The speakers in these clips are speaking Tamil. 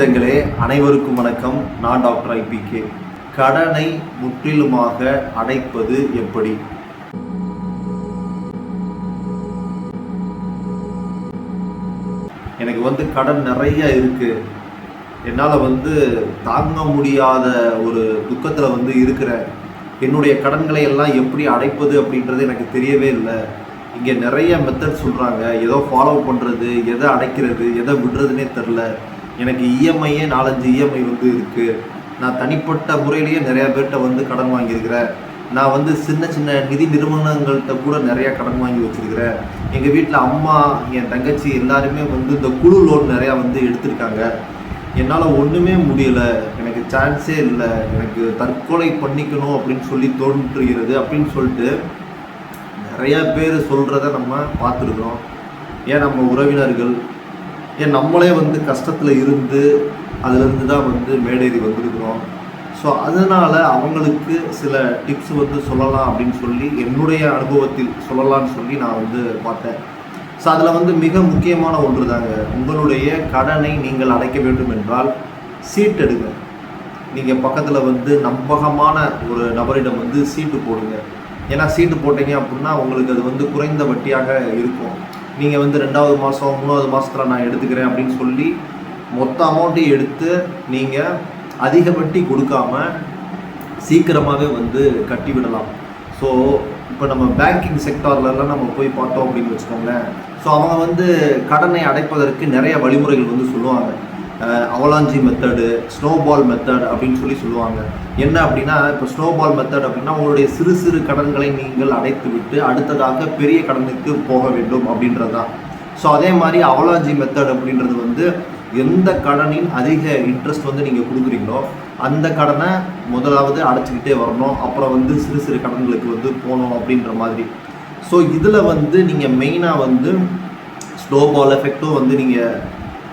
நெஞ்சங்களே அனைவருக்கும் வணக்கம். நான் டாக்டர் ஐபிகே கடனை முற்றிலுமாக அடைப்பது எப்படி? எனக்கு வந்து கடன் நிறைய இருக்கு. என்னால் வந்து தாங்க முடியாத ஒரு துக்கத்தில் வந்து இருக்கிறேன். என்னுடைய கடன்களை எல்லாம் எப்படி அடைப்பது அப்படின்றது எனக்கு தெரியவே இல்லை. இங்கே நிறைய மெத்தட் சொல்கிறாங்க ஏதோ ஃபாலோ பண்ணுறது எதை அடைக்கிறது எதை விடுறதுனே தெரில எனக்கு இஎம்ஐயே நாலஞ்சு இஎம்ஐ வந்து இருக்குது நான் தனிப்பட்ட முறையிலேயே நிறையா பேர்கிட்ட வந்து கடன் வாங்கியிருக்கிறேன். நான் வந்து சின்ன சின்ன நிதி நிறுவனங்கள்கிட்ட கூட நிறையா கடன் வாங்கி வச்சிருக்கிறேன். எங்கள் வீட்டில் அம்மா என் தங்கச்சி எல்லாருமே வந்து இந்த குழு லோன் நிறையா வந்து எடுத்திருக்காங்க. என்னால் ஒன்றுமே முடியலை. எனக்கு சான்ஸே இல்லை. எனக்கு தற்கொலை பண்ணிக்கணும் அப்படின்னு சொல்லி தோன்றுகிறது அப்படின்னு சொல்லிட்டு நிறையா பேர் சொல்கிறத நம்ம பார்த்துருக்குறோம். ஏன் நம்ம உறவினர்கள் ஏன் நம்மளே வந்து கஷ்டத்தில் இருந்து அதுலேருந்து தான் வந்து மேடேறி வந்திருக்கிறோம். ஸோ அதனால் அவங்களுக்கு சில டிப்ஸ் வந்து சொல்லலாம் அப்படின்னு சொல்லி என்னுடைய அனுபவத்தில் சொல்லலாம்னு சொல்லி நான் வந்து பார்த்தேன். ஸோ அதில் வந்து மிக முக்கியமான ஒன்று தாங்க உங்களுடைய கடனை நீங்கள் அடைக்க வேண்டும் என்றால் சீட் எடுங்க. நீங்கள் பக்கத்தில் வந்து நம்பகமான ஒரு நபரிடம் வந்து சீட்டு போடுங்க. ஏன்னா சீட்டு போட்டீங்க அப்படின்னா உங்களுக்கு அது வந்து குறைந்த வட்டியாக இருக்கும். நீங்கள் வந்து ரெண்டாவது மாதம் மூணாவது மாதத்தில் நான் எடுத்துக்கிறேன் அப்படின்னு சொல்லி மொத்த அமௌண்ட்டையும் எடுத்து நீங்கள் அதிக வட்டி கொடுக்காம சீக்கிரமாகவே வந்து கட்டி விடலாம். ஸோ இப்போ நம்ம பேங்கிங் செக்டார்லலாம் நம்ம போய் பார்த்தோம் அப்படின்னு வச்சுக்கோங்களேன். ஸோ அவங்க வந்து கடனை அடைப்பதற்கு நிறைய வழிமுறைகள் வந்து சொல்லுவாங்க. அவலாஞ்சி மெத்தடு ஸ்னோபால் மெத்தட் அப்படின்னு சொல்லி சொல்லுவாங்க. என்ன அப்படின்னா இப்போ ஸ்னோபால் மெத்தட் அப்படின்னா உங்களுடைய சிறு சிறு கடன்களை நீங்கள் அடைத்து விட்டு அடுத்ததாக பெரிய கடனுக்கு போக வேண்டும் அப்படின்றது தான் ஸோ அதே மாதிரி அவலாஞ்சி மெத்தட் அப்படின்றது வந்து எந்த கடனின் அதிக இன்ட்ரெஸ்ட் வந்து நீங்கள் கொடுக்குறீங்களோ அந்த கடனை முதலாவது அடைச்சிக்கிட்டே வரணும். அப்புறம் வந்து சிறு சிறு கடன்களுக்கு வந்து போகணும் அப்படின்ற மாதிரி. ஸோ இதில் வந்து நீங்கள் மெயினாக வந்து ஸ்னோபால் எஃபெக்ட்டும் வந்து நீங்கள்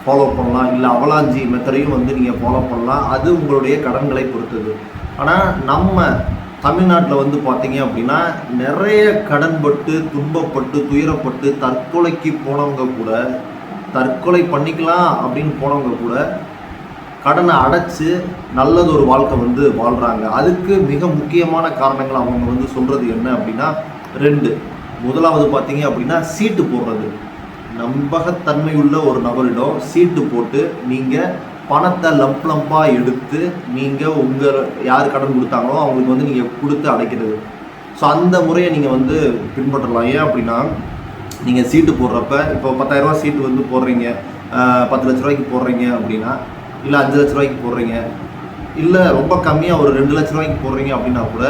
ஃபாலோ பண்ணலாம். இல்லை அவலாஞ்சி மெத்தடையும் வந்து நீங்கள் ஃபாலோ பண்ணலாம். அது உங்களுடைய கடன்களை பொறுத்தது. ஆனால் நம்ம தமிழ்நாட்டில் வந்து பார்த்தீங்க அப்படின்னா நிறைய கடன்பட்டு துன்பப்பட்டு துயரப்பட்டு தற்கொலைக்கு போனவங்க கூட தற்கொலை பண்ணிக்கலாம் அப்படின்னு போனவங்க கூட கடனை அடைச்சி நல்லது ஒரு வாழ்க்கை வந்து வாழ்கிறாங்க அதுக்கு மிக முக்கியமான காரணங்கள் அவங்க வந்து சொல்கிறது என்ன அப்படின்னா ரெண்டு. முதலாவது பார்த்தீங்க அப்படின்னா சீட்டு போடுறது. நம்பகத்தன்மையுள்ள ஒரு நபரிடம் சீட்டு போட்டு நீங்கள் பணத்தை லம்ப் லம்பாக எடுத்து நீங்கள் உங்கள் யார் கடன் கொடுத்தாங்களோ அவங்களுக்கு வந்து நீங்கள் கொடுத்து அடைக்கிறது. ஸோ அந்த முறையை நீங்கள் வந்து பின்பற்றலாம். ஏன் அப்படின்னா நீங்கள் சீட்டு போடுறப்ப இப்போ பத்தாயிரரூபா சீட்டு வந்து போடுறீங்க. பத்து லட்ச ரூபாய்க்கு போடுறீங்க அப்படின்னா இல்லை அஞ்சு லட்ச ரூபாய்க்கு போடுறீங்க இல்லை ரொம்ப கம்மியாக ஒரு ரெண்டு லட்ச ரூபாய்க்கு போடுறீங்க அப்படின்னா கூட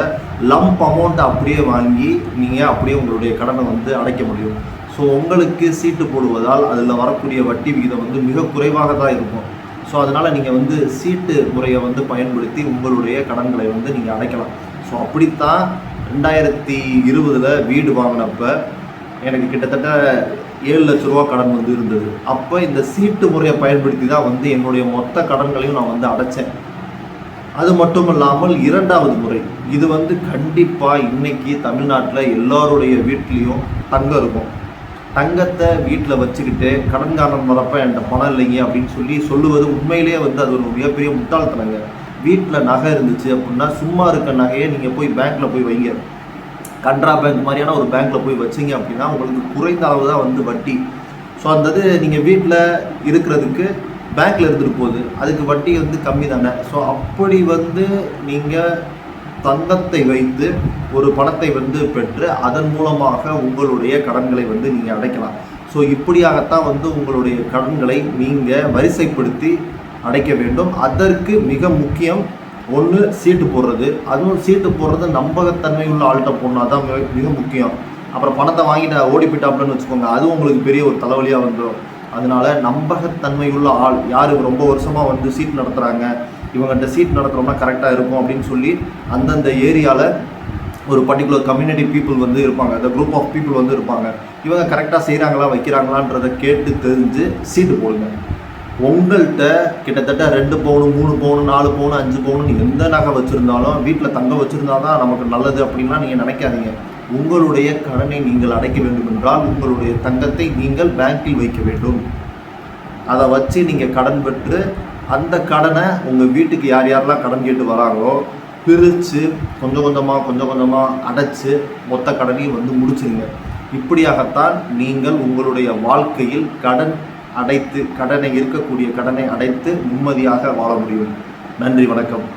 லம்ப் அமௌண்ட்டை அப்படியே வாங்கி நீங்கள் அப்படியே உங்களுடைய கடனை வந்து அடைக்க முடியும். ஸோ உங்களுக்கு சீட்டு போடுவதால் அதில் வரக்கூடிய வட்டி விகிதம் வந்து மிக குறைவாக தான் இருக்கும். ஸோ அதனால் நீங்கள் வந்து சீட்டு முறையை வந்து பயன்படுத்தி உங்களுடைய கடன்களை வந்து நீங்கள் அடைக்கலாம். ஸோ அப்படித்தான் ரெண்டாயிரத்தி இருபதில் வீடு வாங்கினப்ப எனக்கு கிட்டத்தட்ட ஏழு லட்ச ரூபா கடன் வந்து இருந்தது. அப்போ இந்த சீட்டு முறையை பயன்படுத்தி தான் வந்து என்னுடைய மொத்த கடன்களையும் நான் வந்து அடைச்சேன். அது மட்டும் இல்லாமல் இரண்டாவது முறை இது வந்து கண்டிப்பாக இன்றைக்கி தமிழ்நாட்டில் எல்லாருடைய வீட்லேயும் தங்கம் இருக்கும். தங்கத்தை வீட்டில் வச்சுக்கிட்டு கடன்காரன் வரப்ப என்கிட்ட பணம் இல்லைங்க அப்படின்னு சொல்லி சொல்லுவது உண்மையிலேயே வந்து அது ஒரு மிகப்பெரிய முட்டாள்தனங்க. வீட்டில் நகை இருந்துச்சு அப்படின்னா சும்மா இருக்க நகையை நீங்கள் போய் பேங்க்கில் போய் வைங்க. கன்ட்ரா பேங்க் மாதிரியான ஒரு பேங்க்கில் போய் வச்சீங்க அப்படின்னா உங்களுக்கு குறைந்த அளவு தான் வந்து வட்டி. ஸோ அந்த இது நீங்கள் வீட்டில் இருக்கிறதுக்கு பேங்க்கில் இருந்துட்டு போகுது. அதுக்கு வட்டி வந்து கம்மி தானே. ஸோ அப்படி வந்து நீங்கள் தங்கத்தை வைத்து ஒரு பணத்தை வந்து பெற்று அதன் மூலமாக உங்களுடைய கடன்களை வந்து நீங்கள் அடைக்கலாம். ஸோ இப்படியாகத்தான் வந்து உங்களுடைய கடன்களை நீங்கள் வரிசைப்படுத்தி அடைக்க வேண்டும். அதற்கு மிக முக்கியம் ஒன்று சீட்டு போடுறது. அதுவும் சீட்டு போடுறது நம்பகத்தன்மை உள்ள ஆள்கிட்ட போடணும் தான் மிக- மிக முக்கியம். அப்புறம் பணத்தை வாங்கிட்டு ஓடி போயிட்டாப்லன்னு வச்சுக்கோங்க அதுவும் உங்களுக்கு பெரிய ஒரு தலைவலியாக வந்துடும் அதனால நம்பகத்தன்மை உள்ள ஆள் யார் ரொம்ப வருஷமாக வந்து சீட் நடத்துகிறாங்க இவங்ககிட்ட சீட் நடத்துகிறோம்னா கரெக்டாக இருக்கும் அப்படின்னு சொல்லி அந்தந்த ஏரியாவில் ஒரு பர்டிகுலர் கம்யூனிட்டி பீப்புள் வந்து இருப்பாங்க. அந்த குரூப் ஆஃப் பீப்புள் வந்து இருப்பாங்க. இவங்க கரெக்டாக செய்கிறாங்களா வைக்கிறாங்களான்றதை கேட்டு தெரிஞ்சு சீட்டு போடுங்க. உங்கள்கிட்ட கிட்டத்தட்ட ரெண்டு பவுனு மூணு பவுனு நாலு பவுனு அஞ்சு பவுனு எந்த நகை வச்சுருந்தாலும் வீட்டில் தங்கம் வச்சுருந்தா தான் நமக்கு நல்லது அப்படின்லாம் நீங்கள் நினைக்காதீங்க. உங்களுடைய கடனை நீங்கள் அடைக்க வேண்டும் என்றால் உங்களுடைய தங்கத்தை நீங்கள் பேங்கில் வைக்க வேண்டும். அதை வச்சு நீங்கள் கடன் பெற்று அந்த கடனை உங்கள் வீட்டுக்கு யார் யாரெல்லாம் கடன் கேட்டு வராங்களோ பிரித்து கொஞ்சம் கொஞ்சமாக கொஞ்சம் கொஞ்சமாக அடைச்சு மொத்த கடனையும் வந்து முடிச்சுருங்க. இப்படியாகத்தான் நீங்கள் உங்களுடைய வாழ்க்கையில் கடன் அடைத்து கடனை இருக்கக்கூடிய கடனை அடைத்து நிம்மதியாக வாழ முடியும். நன்றி வணக்கம்.